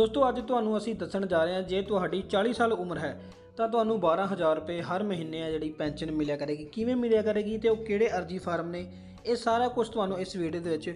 ਦੋਸਤੋ, ਅੱਜ ਤੁਹਾਨੂੰ ਅਸੀਂ ਦੱਸਣ ਜਾ ਰਹੇ ਹਾਂ, ਜੇ ਤੁਹਾਡੀ 40 ਸਾਲ ਉਮਰ ਹੈ, ਤਾਂ ਤੁਹਾਨੂੰ 12000 ਰੁਪਏ ਹਰ ਮਹੀਨੇ ਆ ਜਿਹੜੀ ਪੈਨਸ਼ਨ ਮਿਲਿਆ ਕਰੇਗੀ। ਕਿਵੇਂ ਮਿਲਿਆ ਕਰੇਗੀ ਤੇ ਉਹ ਕਿਹੜੇ ਅਰਜੀ ਫਾਰਮ ਨੇ, ਇਹ ਸਾਰਾ ਕੁਝ ਤੁਹਾਨੂੰ ਇਸ ਵੀਡੀਓ ਦੇ ਵਿੱਚ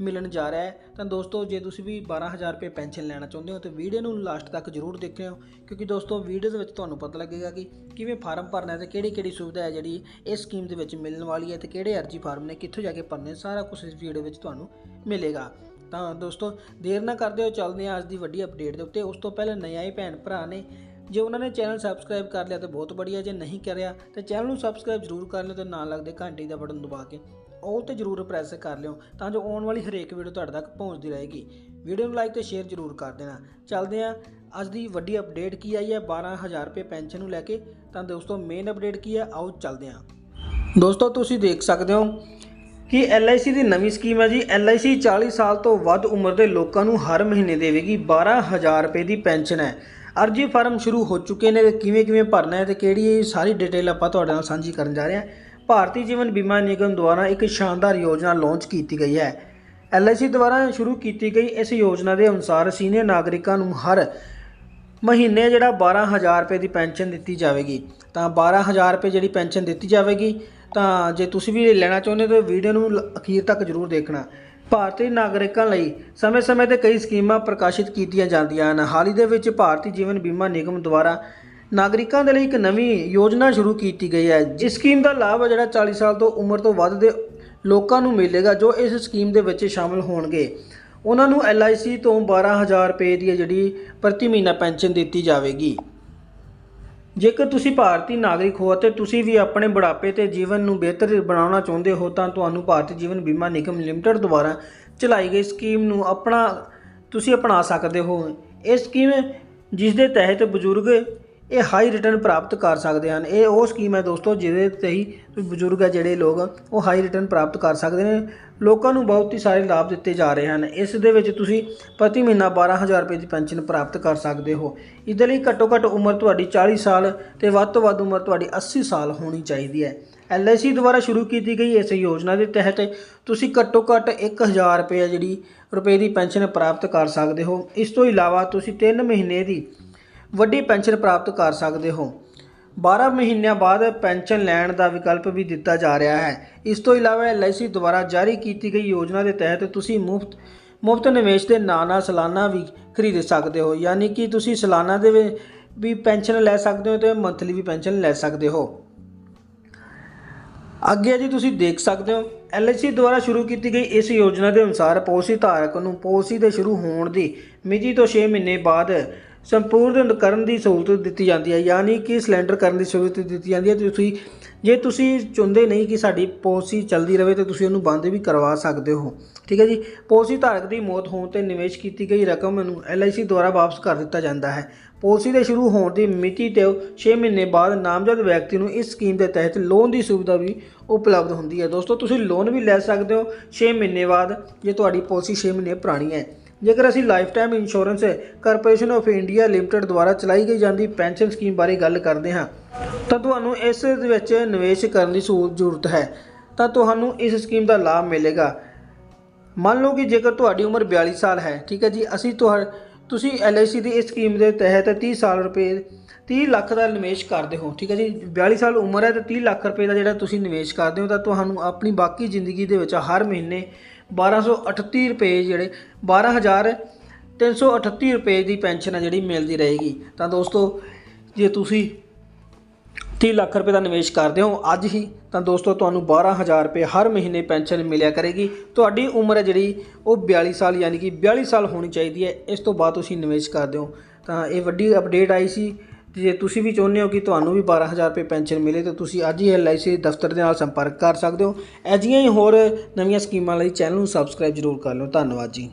ਮਿਲਣ ਜਾ ਰਿਹਾ ਹੈ। ਤਾਂ ਦੋਸਤੋ, ਜੇ ਤੁਸੀਂ ਵੀ 12000 ਰੁਪਏ ਪੈਨਸ਼ਨ ਲੈਣਾ ਚਾਹੁੰਦੇ ਹੋ, ਤਾਂ ਵੀਡੀਓ ਨੂੰ ਲਾਸਟ ਤੱਕ ਜ਼ਰੂਰ ਦੇਖਿਓ, ਕਿਉਂਕਿ ਦੋਸਤੋ, ਵੀਡੀਓ ਦੇ ਵਿੱਚ ਤੁਹਾਨੂੰ ਪਤਾ ਲੱਗੇਗਾ ਕਿ ਕਿਵੇਂ ਫਾਰਮ ਭਰਨਾ ਹੈ ਤੇ ਕਿਹੜੀ ਕਿਹੜੀ ਸੁਵਿਧਾ ਹੈ ਜਿਹੜੀ ਇਸ ਸਕੀਮ ਦੇ ਵਿੱਚ ਮਿਲਣ ਵਾਲੀ ਹੈ ਤੇ ਕਿਹੜੇ ਅਰਜੀ ਫਾਰਮ ਨੇ, ਕਿੱਥੋਂ ਜਾ ਕੇ ਭਰਨੇ, ਸਾਰਾ ਕੁਝ ਇਸ ਵੀਡੀਓ ਵਿੱਚ ਤੁਹਾਨੂੰ ਮਿਲੇਗਾ। ਤਾਂ ਦੋਸਤੋ, ਦੇਰ ਨਾ ਕਰਦੇ ਹੋ ਚੱਲਦੇ ਹਾਂ ਅੱਜ ਦੀ ਵੱਡੀ ਅਪਡੇਟ ਦੇ ਉੱਤੇ। ਉਸ ਤੋਂ ਪਹਿਲਾਂ ਨਏ ਆਏ ਭੈਣ ਭਰਾ ਨੇ, ਜੇ ਉਹਨਾਂ ਨੇ ਚੈਨਲ ਸਬਸਕ੍ਰਾਈਬ ਕਰ ਲਿਆ ਤਾਂ ਬਹੁਤ ਬੜੀਆ ਜੇ ਨਹੀਂ ਕਰਿਆ ਤਾਂ ਚੈਨਲ ਨੂੰ ਸਬਸਕ੍ਰਾਈਬ ਜ਼ਰੂਰ ਕਰ ਲਿਓ ਤੇ ਨਾਲ ਲੱਗਦੇ ਘੰਟੀ ਦਾ ਬਟਨ ਦਬਾ ਕੇ ਉਹ ਤੇ ਜ਼ਰੂਰ ਪ੍ਰੈਸ ਕਰ ਲਿਓ ਤਾਂ ਜੋ ਆਉਣ ਵਾਲੀ ਹਰੇਕ ਵੀਡੀਓ ਤੁਹਾਡੇ ਤੱਕ ਪਹੁੰਚਦੀ ਰਹੇਗੀ। ਵੀਡੀਓ ਨੂੰ ਲਾਈਕ ਤੇ ਸ਼ੇਅਰ ਜ਼ਰੂਰ ਕਰ ਦੇਣਾ। ਚੱਲਦੇ ਹਾਂ, ਅੱਜ ਦੀ ਵੱਡੀ ਅਪਡੇਟ ਕੀ ਆਈ ਹੈ? 12000 ਰੁਪਏ ਪੈਨਸ਼ਨ ਨੂੰ ਲੈ ਕੇ। ਤਾਂ ਦੋਸਤੋ ਮੇਨ ਅਪਡੇਟ ਕੀ ਹੈ? ਆਓ ਚੱਲਦੇ ਹਾਂ। ਦੋਸਤੋ, ਤੁਸੀਂ ਦੇਖ ਸਕਦੇ ਹੋ ਕਿ LIC ਦੀ ਨਵੀਂ ਸਕੀਮ ਹੈ ਜੀ। LIC 40 ਸਾਲ ਤੋਂ ਵੱਧ ਉਮਰ ਦੇ ਲੋਕਾਂ ਨੂੰ ਹਰ ਮਹੀਨੇ ਦੇਵੇਗੀ 12000 ਰੁਪਏ ਦੀ ਪੈਨਸ਼ਨ ਹੈ। ਅਰਜੀ ਫਾਰਮ ਸ਼ੁਰੂ ਹੋ ਚੁੱਕੇ ਨੇ ਤੇ ਕਿਵੇਂ ਕਿਵੇਂ ਭਰਨਾ ਹੈ ਤੇ ਕਿਹੜੀ ਸਾਰੀ ਡਿਟੇਲ ਆਪਾਂ ਤੁਹਾਡੇ ਨਾਲ ਸਾਂਝੀ ਕਰਨ ਜਾ ਰਹੇ ਹਾਂ। ਭਾਰਤੀ ਜੀਵਨ ਬੀਮਾ ਨਿਗਮ ਦੁਆਰਾ ਇੱਕ ਸ਼ਾਨਦਾਰ ਯੋਜਨਾ ਲਾਂਚ ਕੀਤੀ ਗਈ ਹੈ। LIC ਦੁਆਰਾ ਸ਼ੁਰੂ ਕੀਤੀ ਗਈ ਇਸ ਯੋਜਨਾ ਦੇ ਅਨੁਸਾਰ ਸੀਨੀਅਰ ਨਾਗਰਿਕਾਂ ਨੂੰ ਹਰ ਮਹੀਨੇ ਜਿਹੜਾ 12000 ਰੁਪਏ ਦੀ ਪੈਨਸ਼ਨ ਦਿੱਤੀ ਜਾਵੇਗੀ। ਤਾਂ 12000 ਰੁਪਏ ਜਿਹੜੀ ਪੈਨਸ਼ਨ ਦਿੱਤੀ ਜਾਵੇਗੀ ਤਾਂ ਜੇ ਤੁਸੀਂ ਵੀ ਲੈਣਾ ਚਾਹੁੰਦੇ ਹੋ ਤਾਂ ਵੀਡੀਓ ਨੂੰ ਲ- ਅਖੀਰ ਤੱਕ ਜ਼ਰੂਰ ਦੇਖਣਾ। ਭਾਰਤੀ ਨਾਗਰਿਕਾਂ ਲਈ ਸਮੇਂ-ਸਮੇਂ ਤੇ ਕਈ ਸਕੀਮਾਂ ਪ੍ਰਕਾਸ਼ਿਤ ਕੀਤੀਆਂ ਜਾਂਦੀਆਂ ਹਨ। ਹਾਲ ਹੀ ਦੇ ਵਿੱਚ ਭਾਰਤੀ ਜੀਵਨ ਬੀਮਾ ਨਿਗਮ ਦੁਆਰਾ ਨਾਗਰਿਕਾਂ ਦੇ ਲਈ ਇੱਕ ਨਵੀਂ ਯੋਜਨਾ ਸ਼ੁਰੂ ਕੀਤੀ ਗਈ ਹੈ। ਜਿਸ ਸਕੀਮ ਦਾ ਲਾਭ ਜਿਹੜਾ 40 ਸਾਲ ਤੋਂ ਉਮਰ ਤੋਂ ਵੱਧ ਦੇ ਲੋਕਾਂ ਨੂੰ ਮਿਲੇਗਾ, ਜੋ ਇਸ ਸਕੀਮ ਦੇ ਵਿੱਚ ਸ਼ਾਮਲ ਹੋਣਗੇ। ਉਹਨਾਂ ਨੂੰ LIC ਤੋਂ 12000 ਰੁਪਏ ਦੀ ਜਿਹੜੀ ਪ੍ਰਤੀ ਮਹੀਨਾ ਪੈਨਸ਼ਨ ਦਿੱਤੀ ਜਾਵੇਗੀ। ਜੇਕਰ ਤੁਸੀਂ ਭਾਰਤੀ ਨਾਗਰਿਕ ਹੋ ਅਤੇ ਤੁਸੀਂ ਵੀ ਆਪਣੇ ਬੁਢਾਪੇ ਤੇ ਜੀਵਨ ਨੂੰ ਬਿਹਤਰ ਬਣਾਉਣਾ ਚਾਹੁੰਦੇ ਹੋ, ਤਾਂ ਤੁਹਾਨੂੰ ਭਾਰਤੀ ਜੀਵਨ ਬੀਮਾ ਨਿਗਮ ਲਿਮਟਿਡ ਦੁਆਰਾ ਚਲਾਈ ਗਈ ਸਕੀਮ ਨੂੰ ਆਪਣਾ, ਤੁਸੀਂ ਅਪਣਾ ਸਕਦੇ ਹੋ। ਇਹ ਸਕੀਮ ਜਿਸ ਦੇ ਤਹਿਤ ਬਜ਼ੁਰਗ ਇਹ ਹਾਈ ਰਿਟਰਨ ਪ੍ਰਾਪਤ ਕਰ ਸਕਦੇ ਹਨ। ਇਹ ਉਹ ਸਕੀਮ ਹੈ ਦੋਸਤੋ, ਜਿਹਦੇ ਤੇ ਹੀ ਬਜ਼ੁਰਗ ਹੈ ਜਿਹੜੇ ਲੋਕ, ਉਹ ਹਾਈ ਰਿਟਰਨ ਪ੍ਰਾਪਤ ਕਰ ਸਕਦੇ ਨੇ। ਲੋਕਾਂ ਨੂੰ ਬਹੁਤ ਹੀ ਸਾਰੇ ਲਾਭ ਦਿੱਤੇ ਜਾ ਰਹੇ ਹਨ। ਇਸ ਦੇ ਵਿੱਚ ਤੁਸੀਂ ਪ੍ਰਤੀ ਮਹੀਨਾ 12000 ਰੁਪਏ ਦੀ ਪੈਨਸ਼ਨ ਪ੍ਰਾਪਤ ਕਰ ਸਕਦੇ ਹੋ। ਇਹਦੇ ਲਈ ਘੱਟੋ ਘੱਟ ਉਮਰ ਤੁਹਾਡੀ 40 ਸਾਲ ਤੇ ਵੱਧ ਤੋਂ ਵੱਧ ਉਮਰ ਤੁਹਾਡੀ 80 ਸਾਲ ਹੋਣੀ ਚਾਹੀਦੀ ਹੈ। LIC ਦੁਆਰਾ ਸ਼ੁਰੂ ਕੀਤੀ ਗਈ ਇਸ ਯੋਜਨਾ ਦੇ ਤਹਿਤ ਤੁਸੀਂ ਘੱਟੋ ਘੱਟ 1000 ਰੁਪਏ ਜਿਹੜੀ ਰੁਪਏ ਦੀ ਪੈਨਸ਼ਨ ਪ੍ਰਾਪਤ ਕਰ ਸਕਦੇ ਹੋ। ਇਸ ਤੋਂ ਇਲਾਵਾ ਤੁਸੀਂ 3 ਮਹੀਨੇ ਦੀ ਵੱਡੀ ਪੈਨਸ਼ਨ ਪ੍ਰਾਪਤ ਕਰ ਸਕਦੇ ਹੋ। 12 ਮਹੀਨਿਆਂ ਬਾਅਦ ਪੈਨਸ਼ਨ ਲੈਣ ਦਾ ਵਿਕਲਪ ਵੀ ਦਿੱਤਾ ਜਾ ਰਿਹਾ ਹੈ। ਇਸ ਤੋਂ ਇਲਾਵਾ LIC ਦੁਆਰਾ ਜਾਰੀ ਕੀਤੀ ਗਈ ਯੋਜਨਾ ਦੇ ਤਹਿਤ ਤੁਸੀਂ ਮੁਫਤ ਮੁਫਤ ਨਿਵੇਸ਼ ਦੇ ਨਾਲ ਨਾਲ ਸਾਲਾਨਾ ਵੀ ਖਰੀਦ ਸਕਦੇ ਹੋ। ਯਾਨੀ ਕਿ ਤੁਸੀਂ ਸਾਲਾਨਾ ਦੇ ਵੀ- ਪੈਨਸ਼ਨ ਲੈ ਸਕਦੇ ਹੋ ਤੇ ਮੰਥਲੀ ਵੀ ਪੈਨਸ਼ਨ ਲੈ ਸਕਦੇ ਹੋ। ਅੱਗੇ ਜੀ ਤੁਸੀਂ ਦੇਖ ਸਕਦੇ ਹੋ LIC ਦੁਆਰਾ ਸ਼ੁਰੂ ਕੀਤੀ ਗਈ ਇਸ ਯੋਜਨਾ ਦੇ ਅਨੁਸਾਰ ਪਾਲਿਸੀ ਧਾਰਕ ਨੂੰ ਪਾਲਿਸੀ ਦੇ ਸ਼ੁਰੂ ਹੋਣ ਦੀ ਮਿਤੀ ਤੋਂ 6 ਮਹੀਨੇ ਬਾਅਦ ਸੰਪੂਰਨ ਕਰਨ ਦੀ ਸਹੂਲਤ ਦਿੱਤੀ ਜਾਂਦੀ ਹੈ, ਯਾਨੀ ਕਿ ਸਿਲੰਡਰ ਕਰਨ ਦੀ ਸਹੂਲਤ ਦਿੱਤੀ ਜਾਂਦੀ ਹੈ ਤੇ ਤੁਸੀਂ, ਜੇ ਤੁਸੀਂ ਚਾਹੁੰਦੇ ਨਹੀਂ ਕਿ ਸਾਡੀ ਪਾਲਿਸੀ ਚੱਲਦੀ ਰਹੇ ਤਾਂ ਤੁਸੀਂ ਉਹਨੂੰ ਬੰਦ ਵੀ ਕਰਵਾ ਸਕਦੇ ਹੋ। ਠੀਕ ਹੈ ਜੀ? ਪਾਲਿਸੀ ਧਾਰਕ ਦੀ ਮੌਤ ਹੋਣ ਤੇ ਨਿਵੇਸ਼ ਕੀਤੀ ਗਈ ਰਕਮ ਨੂੰ LIC ਦੁਆਰਾ ਵਾਪਸ ਕਰ ਦਿੱਤਾ ਜਾਂਦਾ ਹੈ। ਪਾਲਿਸੀ ਦੇ ਸ਼ੁਰੂ ਹੋਣ ਦੀ ਮਿਤੀ ਤੇ 6 ਮਹੀਨੇ ਬਾਅਦ ਨਾਮਜ਼ਦ ਵਿਅਕਤੀ ਨੂੰ ਇਸ ਸਕੀਮ ਦੇ ਤਹਿਤ ਲੋਨ ਦੀ ਸੁਵਿਧਾ ਵੀ ਉਪਲਬਧ ਹੁੰਦੀ ਹੈ। ਦੋਸਤੋ, ਤੁਸੀਂ ਲੋਨ ਵੀ ਲੈ ਸਕਦੇ ਹੋ 6 ਮਹੀਨੇ ਬਾਅਦ, ਜੇ ਤੁਹਾਡੀ ਪਾਲਿਸੀ 6 ਮਹੀਨੇ ਪੁਰਾਣੀ ਹੈ। ਜੇਕਰ ਅਸੀਂ life time insurance corporation of India limited ਦੁਆਰਾ ਚਲਾਈ ਗਈ ਜਾਂਦੀ ਪੈਨਸ਼ਨ ਸਕੀਮ ਬਾਰੇ ਗੱਲ ਕਰਦੇ ਹਾਂ, ਤਾਂ ਤੁਹਾਨੂੰ ਇਸ ਵਿੱਚ ਨਿਵੇਸ਼ ਕਰਨ ਦੀ ਸਹੂਲਤ ਜ਼ਰੂਰਤ ਹੈ। ਤਾਂ ਤੁਹਾਨੂੰ ਇਸ ਸਕੀਮ ਦਾ ਲਾਭ ਮਿਲੇਗਾ। ਮੰਨ ਲਓ ਕਿ ਜੇਕਰ ਤੁਹਾਡੀ ਉਮਰ 42 ਸਾਲ ਹੈ, ਠੀਕ ਹੈ ਜੀ, ਅਸੀਂ ਤੁਹਾ, ਤੁਸੀਂ LIC ਦੀ ਇਸ ਸਕੀਮ ਦੇ ਤਹਿਤ 30 ਸਾਲ ਰੁਪਏ 30 ਲੱਖ ਦਾ ਨਿਵੇਸ਼ ਕਰਦੇ ਹੋ, ਠੀਕ ਹੈ ਜੀ 42 ਸਾਲ ਉਮਰ ਹੈ ਤੇ 30 ਲੱਖ ਰੁਪਏ ਦਾ ਜਿਹੜਾ ਤੁਸੀਂ ਨਿਵੇਸ਼ ਕਰਦੇ ਹੋ, ਤਾਂ ਤੁਹਾਨੂੰ ਆਪਣੀ ਬਾਕੀ ਜ਼ਿੰਦਗੀ ਦੇ ਵਿੱਚ ਹਰ ਮਹੀਨੇ 1238 ਰੁਪਏ ਜਿਹੜੇ 12338 ਰੁਪਏ ਦੀ ਪੈਨਸ਼ਨ ਹੈ ਜਿਹੜੀ ਮਿਲਦੀ ਰਹੇਗੀ। ਤਾਂ ਦੋਸਤੋ, ਜੇ ਤੁਸੀਂ 30 ਲੱਖ ਰੁਪਏ ਦਾ ਨਿਵੇਸ਼ ਕਰਦੇ ਹੋ ਅੱਜ ਹੀ, ਤਾਂ ਦੋਸਤੋ ਤੁਹਾਨੂੰ 12000 ਰੁਪਏ ਹਰ ਮਹੀਨੇ ਪੈਨਸ਼ਨ ਮਿਲਿਆ ਕਰੇਗੀ। ਤੁਹਾਡੀ ਉਮਰ ਹੈ ਜਿਹੜੀ, ਉਹ 42 ਸਾਲ ਯਾਨੀ ਕਿ 42 ਸਾਲ ਹੋਣੀ ਚਾਹੀਦੀ ਹੈ। ਇਸ ਤੋਂ ਬਾਅਦ ਤੁਸੀਂ ਨਿਵੇਸ਼ ਕਰਦੇ ਹੋ। ਤਾਂ ਇਹ ਵੱਡੀ ਅਪਡੇਟ ਆਈ ਸੀ। ਜੇ ਤੁਸੀਂ ਵੀ ਚਾਹੁੰਦੇ ਹੋ ਕਿ ਤੁਹਾਨੂੰ ਵੀ 12000 ਰੁਪਏ ਪੈਨਸ਼ਨ ਮਿਲੇ, ਤਾਂ ਤੁਸੀਂ ਅੱਜ ਹੀ LIC ਦਫ਼ਤਰ ਦੇ ਨਾਲ ਸੰਪਰਕ ਕਰ ਸਕਦੇ ਹੋ। ਅਜਿਹੀਆਂ ਹੀ ਹੋਰ ਨਵੀਆਂ ਸਕੀਮਾਂ ਲਈ ਚੈਨਲ ਨੂੰ ਸਬਸਕ੍ਰਾਈਬ ਜ਼ਰੂਰ ਕਰ ਲਓ। ਧੰਨਵਾਦ ਜੀ।